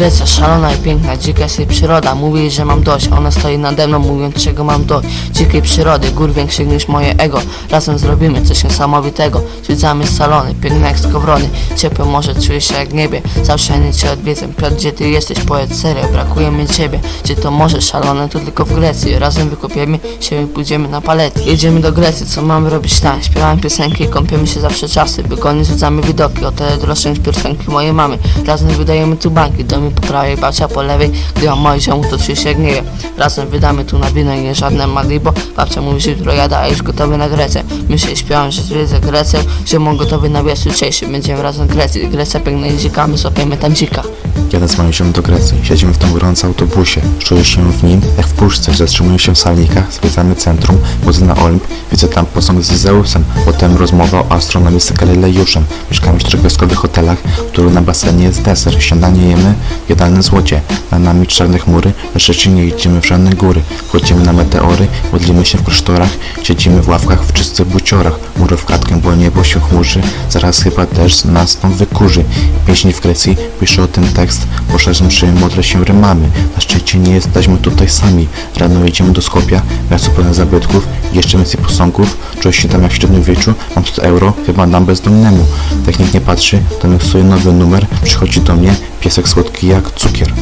Grecja szalona i piękna, dzika jest jej przyroda. Mówię że mam dość, ona stoi nade mną mówiąc czego mam dość. Dzikiej przyrody, gór większych niż moje ego. Razem zrobimy coś niesamowitego. Zwiedzamy salony, piękne jak skowrony. Ciepłe morze, czuję się jak niebie. Zawsze nie cię odwiedzę, Piotr gdzie ty jesteś, powiedz serio Brakuje mi ciebie, gdzie to morze szalone To tylko w Grecji, razem wykopiemy się i pójdziemy na palety Jedziemy do Grecji, co mamy robić? Tam? Śpiewamy piosenki i kąpiemy się zawsze czasy Wygodnie zwiedzamy widoki, o tyle droższe niż piosenki mojej mamy. Razem wydajemy tu banki, domy po prawej, babcia po lewej. Gdy mam moje ziomu, to czuję się wiem Razem wydamy tu na wino i nie żadne Malibu Babcia mówi, że jutro jada, a już gotowy na Grecję. Myślę i śpiewam, że zwiedzę Grecję. Ziomą gotowy na wiatr jutrzejszy Będziemy razem w Grecji. Grecja piękna i dzika, my złapiemy tam dzika Jadę z moim ziomem do Grecji. Siedzimy w tym gorącym autobusie. Czuję się w nim jak w puszce. Zatrzymuję się w salnikach, zwiedzamy centrum, chodzę na Olimp, widzę tam posąg z Zeusem. Potem rozmowa o astronomii z Galileuszem. Mieszkamy w czterogwiazdkowych hotelach, w których na basenie jest deser. Śniadanie jemy, jadalne złocie. Na nami czarne chmury, lecz jeszcze nie idziemy w żadne góry. Wchodzimy na meteory, modlimy się w klasztorach, siedzimy w ławkach w czystych buciorach. Mury w klatkę, bo niebo się chmurzy, zaraz chyba też nas stąd wykurzy. Pieśń w Grecji pisze o tym tekst, poszerzam mszy modlę się rymami. Na szczęście nie jesteśmy tutaj sami. Rano jedziemy do Skopia, miasto pełne zabytków, jeszcze więcej posągów. Czuję się tam jak w średniowieczu, mam 100 euro, chyba dam bezdomnemu. Jak nikt nie patrzy, to miksuje nowy numer, przychodzi do mnie piesek słodki jak cukier.